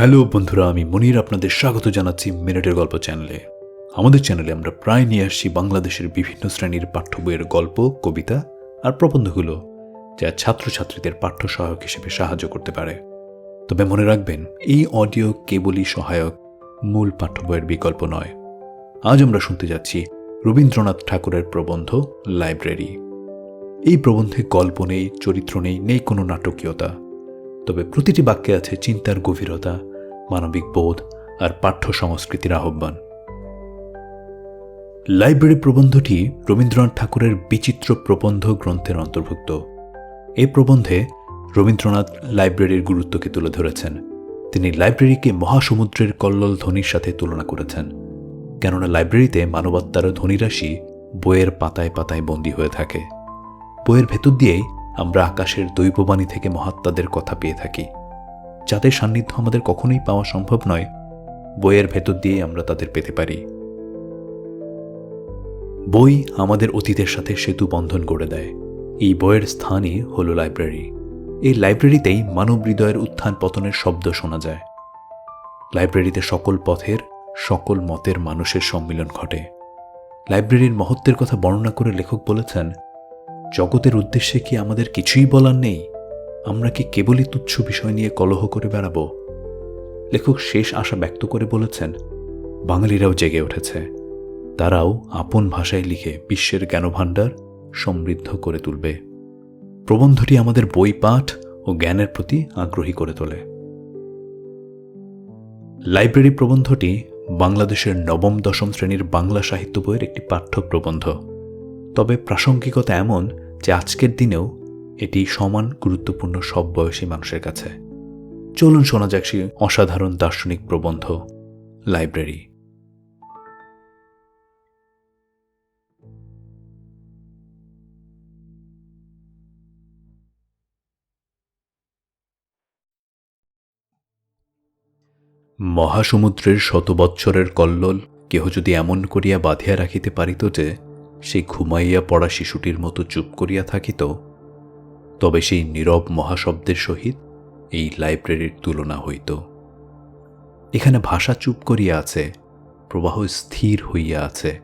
Hello বন্ধুরা, আমি মনির আপনাদের স্বাগত জানাচ্ছি মিনিটের গল্প চ্যানেলে। আমাদের চ্যানেলে আমরা প্রায় নিয়ে আসছি বাংলাদেশের বিভিন্ন শ্রেণির পাঠ্য বইয়ের গল্প, কবিতা আর প্রবন্ধগুলো, যা ছাত্রছাত্রীদের পাঠ্য সহায়ক হিসেবে সাহায্য করতে পারে। তবে মনে রাখবেন, এই অডিও কেবলই সহায়ক, মূল পাঠ্য বইয়ের বিকল্প নয়। আজ আমরা শুনতে যাচ্ছি রবীন্দ্রনাথ ঠাকুরের প্রবন্ধ, লাইব্রেরি। এই প্রবন্ধে গল্প নেই, চরিত্র নেই নেই কোনো নাটকীয়তা। তবে প্রতিটি বাক্যে আছে চিন্তার গভীরতা, মানবিক বোধ আর পাঠ্য সংস্কৃতির আহ্বান। লাইব্রেরি প্রবন্ধটি রবীন্দ্রনাথ ঠাকুরের বিচিত্র প্রবন্ধ গ্রন্থের অন্তর্ভুক্ত। এই প্রবন্ধে রবীন্দ্রনাথ লাইব্রেরির গুরুত্বকে তুলে ধরেছেন। তিনি লাইব্রেরিকে মহাসমুদ্রের কল্লোল ধ্বনির সাথে তুলনা করেছেন। কেননা লাইব্রেরিতে মানবাত্মার ধ্বনিরাশি বইয়ের পাতায় পাতায় বন্দী হয়ে থাকে। বইয়ের ভেতর দিয়েই আমরা আকাশের দৈববাণী থেকে মহাত্মাদের কথা পেয়ে থাকি। যাদের সান্নিধ্য আমাদের কখনোই পাওয়া সম্ভব নয়, বইয়ের ভেতর দিয়ে আমরা তাদের পেতে পারি। বই আমাদের অতীতের সাথে সেতু বন্ধন করে দেয়। এই বইয়ের স্থানই হল লাইব্রেরি। এই লাইব্রেরিতেই মানব হৃদয়ের উত্থান পতনের শব্দ শোনা যায়। লাইব্রেরিতে সকল পথের, সকল মতের মানুষের সম্মিলন ঘটে। লাইব্রেরির মহত্বের কথা বর্ণনা করে লেখক বলেছেন জগতের উদ্দেশ্যে কি আমাদের কিছুই বলার নেই? আমরা কি কেবলই তুচ্ছ বিষয় নিয়ে কলহ করে বেড়াব? লেখক শেষ আশা ব্যক্ত করে বলেছেন, বাঙালিরাও জেগে উঠেছে। তারাও আপন ভাষায় লিখে বিশ্বের জ্ঞানভাণ্ডার সমৃদ্ধ করে তুলবে। প্রবন্ধটি আমাদের বই পাঠ ও জ্ঞানের প্রতি আগ্রহী করে তোলে। লাইব্রেরি প্রবন্ধটি বাংলাদেশের নবম দশম শ্রেণির বাংলা সাহিত্য বইয়ের একটি পাঠ্য প্রবন্ধ। তবে প্রাসঙ্গিকতা এমন যে আজকের দিনেও এটি সমান গুরুত্বপূর্ণ সব বয়সী মানুষের কাছে। চলুন শোনা যাক সেই অসাধারণ দার্শনিক প্রবন্ধ, লাইব্রেরি। মহাসমুদ্রের শত বৎসরের কল্লোল কেহ যদি এমন করিয়া বাঁধিয়া রাখিতে পারিত যে সেই ঘুমাইয়া পড়া শিশুটির মতো চুপ করিয়া থাকিত, তবে সেই নীরব মহাশব্দের সহিত এই লাইব্রেরির তুলনা হইত। এখানে ভাষা চুপ করিয়া আছে, প্রবাহ স্থির হইয়া আছে।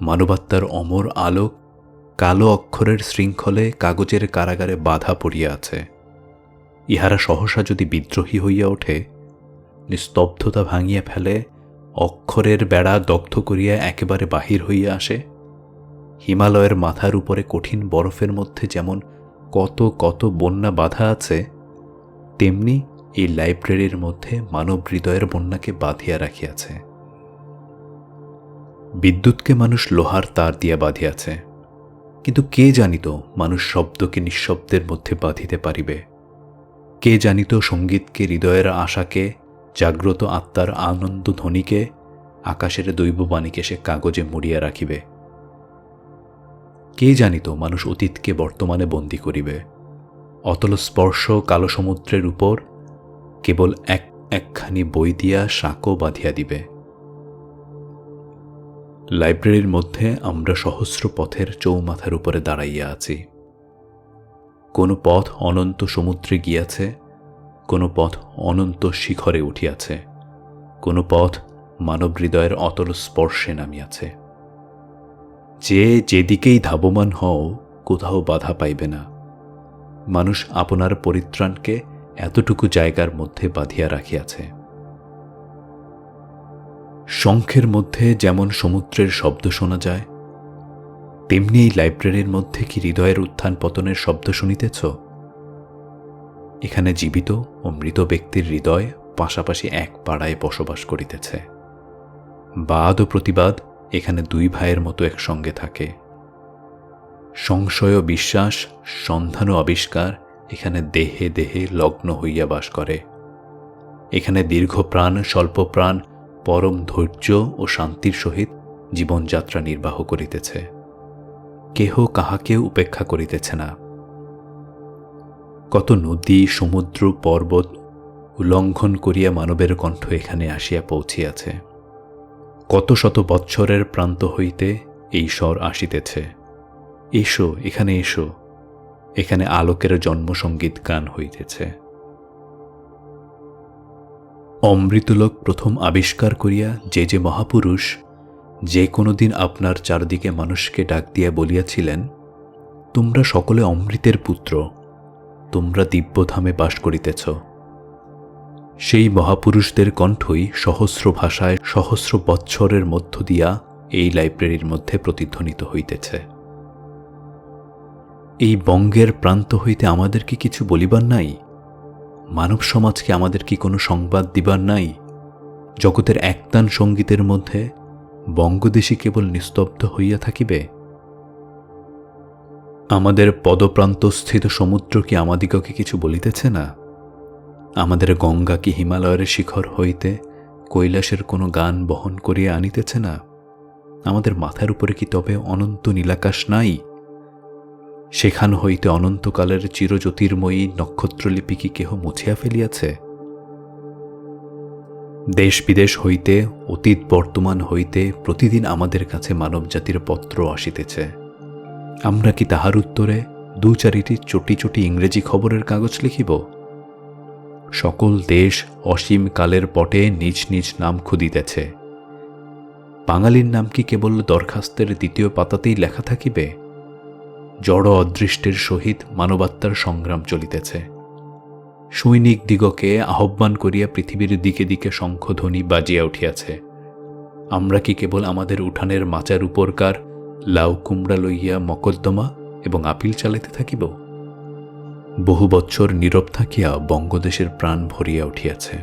মানবাত্মার অমর আলোক কালো অক্ষরের শৃঙ্খলে কাগজের কারাগারে বাধা পড়িয়া আছে। ইহারা সহসা যদি বিদ্রোহী হইয়া ওঠে, নিস্তব্ধতা ভাঙিয়া ফেলে, অক্ষরের বেড়া দগ্ধ করিয়া একেবারে বাহির হইয়া আসে। হিমালয়ের মাথার উপরে কঠিন বরফের মধ্যে যেমন কত কত বন্যা বাধা আছে, তেমনি এই লাইব্রেরির মধ্যে মানব হৃদয়ের বন্যাকে বাঁধিয়া রাখিয়াছে। বিদ্যুৎকে মানুষ লোহার তার দিয়া বাঁধিয়াছে। কিন্তু কে জানিত মানুষ শব্দকে নিঃশব্দের মধ্যে বাঁধিতে পারিবে? কে জানিত সঙ্গীতকে, হৃদয়ের আশাকে, জাগ্রত আত্মার আনন্দ ধ্বনিকে আকাশের দৈববাণীকে সে কাগজে মুড়িয়া রাখিবে? কে জানিত মানুষ অতীতকে বর্তমানে বন্দী করিবে? অতল স্পর্শ কালো সমুদ্রের উপর কেবল এক একখানি বই দিয়া শাঁকো বাঁধিয়া দিবে। লাইব্রেরির মধ্যে আমরা সহস্র পথের চৌমাথার উপরে দাঁড়াইয়া আছি। কোনো পথ অনন্ত সমুদ্রে গিয়াছে, কোনো পথ অনন্ত শিখরে উঠিয়াছে, কোনো পথ মানব হৃদয়ের অতল স্পর্শে নামিয়াছে। যে যেদিকেই ধাবমান হও, কোথাও বাধা পাইবে না। মানুষ আপনার পরিত্রাণকে এতটুকু জায়গার মধ্যে বাঁধিয়া রাখিয়াছে। শঙ্খের মধ্যে যেমন সমুদ্রের শব্দ শোনা যায়, তেমনি এই লাইব্রেরির মধ্যে কি হৃদয়ের উত্থান পতনের শব্দ শুনিতেছ? এখানে জীবিত ও মৃত ব্যক্তির হৃদয় পাশাপাশি এক পাড়ায় বসবাস করিতেছে। বাদ ও প্রতিবাদ এখানে দুই ভাইয়ের মতো একসঙ্গে থাকে। সংশয় বিশ্বাস, সন্ধান ও আবিষ্কার এখানে দেহে দেহে লগ্ন হইয়া বাস করে। এখানে দীর্ঘ প্রাণ, স্বল্প প্রাণ, পরম ধৈর্য ও শান্তির সহিত জীবনযাত্রা নির্বাহ করিতেছে। কেহ কাহাকেও উপেক্ষা করিতেছে না। কত নদী, সমুদ্র, পর্বত উল্লঙ্ঘন করিয়া মানবের কণ্ঠ এখানে আসিয়া পৌঁছিয়াছে। কত শত বৎসরের প্রান্ত হইতে এই স্বর আসিতেছে। এসো, এখানে এসো। এখানে আলোকের জন্মসঙ্গীত গান হইতেছে। অমৃতলোক প্রথম আবিষ্কার করিয়া যে যে মহাপুরুষ যে কোনো দিন আপনার চারদিকে মানুষকে ডাক দিয়া বলিয়াছিলেন, তোমরা সকলে অমৃতের পুত্র, তোমরা দিব্যধামে বাস করিতেছ। সেই মহাপুরুষদের কণ্ঠই সহস্র ভাষায় সহস্র বৎসরের মধ্য দিয়া এই লাইব্রেরির মধ্যে প্রতিধ্বনিত হইতেছে। এই বঙ্গের প্রান্ত হইতে আমাদের কি কিছু বলিবার নাই? মানব সমাজকে আমাদের কি কোনো সংবাদ দিবার নাই? জগতের একতান সঙ্গীতের মধ্যে বঙ্গদেশী কেবল নিস্তব্ধ হইয়া থাকিবে? আমাদের পদপ্রান্তস্থিত সমুদ্র কি আমাদিগকে কিছু বলিতেছে না? আমাদের গঙ্গা কি হিমালয়ের শিখর হইতে কৈলাসের কোনো গান বহন করিয়া আনিতেছে না? আমাদের মাথার উপরে কি তবে অনন্ত নীলাকাশ নাই? সেখান হইতে অনন্তকালের চিরজ্যোতির্ময়ী নক্ষত্রলিপি কি কেহ মুছিয়া ফেলিয়াছে? দেশ বিদেশ হইতে, অতীত বর্তমান হইতে প্রতিদিন আমাদের কাছে মানবজাতির পত্র আসিতেছে। আমরা কি তাহার উত্তরে দু চারিটি চটি চটি ইংরেজি খবরের কাগজ লিখিব? সকল দেশ অসীম কালের পটে নিজ নিজ নাম খুদিতেছে। বাঙালির নাম কি কেবল দরখাস্তের দ্বিতীয় পাতাতেই লেখা থাকিবে? জড় অদৃষ্টের সহিত মানবাত্মার সংগ্রাম চলিতেছে। সৈনিক দিগকে আহ্বান করিয়া পৃথিবীর দিকে দিকে শঙ্খধ্বনি বাজিয়া উঠিয়াছে। আমরা কি কেবল আমাদের উঠানের মাচার উপরকার লাউ কুমড়া লইয়া মকদ্দমা এবং আপিল চালাইতে থাকিব? বহু বৎসর নীরব থাকিয়া বঙ্গদেশের প্রাণ ভরিয়া উঠিয়াছে।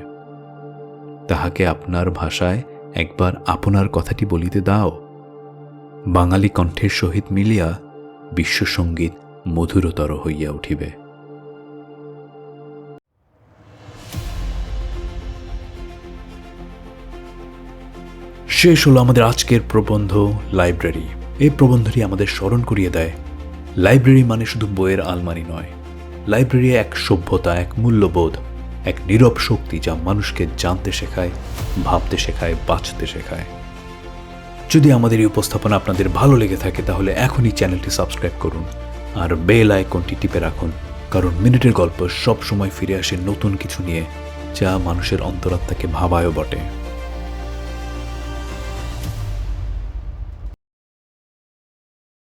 তাহাকে আপনার ভাষায় একবার আপনার কথাটি বলিতে দাও। বাঙালি কণ্ঠের সহিত মিলিয়া বিশ্বসঙ্গীত মধুরতর হইয়া উঠিবে। শেষ হলো আমাদের আজকের প্রবন্ধ লাইব্রেরি। এই প্রবন্ধটি আমাদের স্মরণ করিয়ে দেয়। লাইব্রেরি মানে শুধু বইয়ের আলমারি নয়। লাইব্রেরি এক সভ্যতা, এক মূল্যবোধ, এক নীরব শক্তি যা মানুষকে জানতে শেখায়, ভাবতে শেখায়, বাঁচতে শেখায়। যদি আমাদের এই উপস্থাপনা আপনাদের ভালো লেগে থাকে, তাহলে এখনই চ্যানেলটি সাবস্ক্রাইব করুন আর বেল আইকনটি টিপে রাখুন, কারণ মিনিটের গল্প সব সময় ফিরে আসে নতুন কিছু নিয়ে, যা মানুষের অন্তরাত্মাকে ভাবায়ও বটে।